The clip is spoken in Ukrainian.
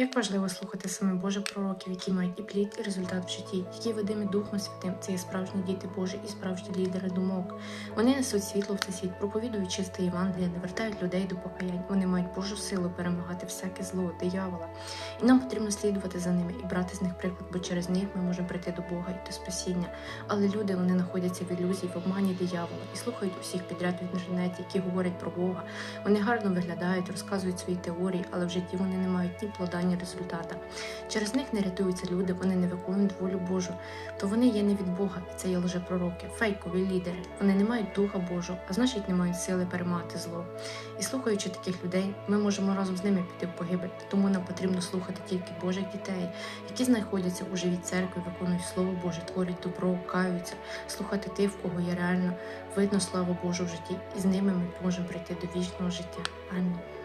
Як важливо слухати саме Божих пророків, які мають і плід, і результат в житті, які видимі Духом Святим, це є справжні діти Божі і справжні лідери думок. Вони несуть світло в цей світ, проповідують чисте Євангеліє, навертають людей до покаянь. Вони мають Божу силу перемагати всяке зло, диявола. І нам потрібно слідувати за ними і брати з них приклад, бо через них ми можемо прийти до Бога і до спасіння. Але люди вони знаходяться в ілюзії, в обмані диявола і слухають усіх підряд в інтернеті, які говорять про Бога. Вони гарно виглядають, розказують свої теорії, але в житті вони не мають ні плода, ні результата. Через них не рятуються люди, вони не виконують волю Божу. То вони є не від Бога, і це є лжепророки, фейкові лідери. Вони не мають духа Божого, а значить не мають сили перемагати зло. І слухаючи таких людей, ми можемо разом з ними піти в погибель. Тому нам потрібно слухати тільки Божих дітей, які знаходяться у живій церкві, виконують слово Боже, творять добро, каються, слухати тих, в кого є реально видно славу Божу в житті, і з ними ми можемо прийти до вічного життя. Амінь.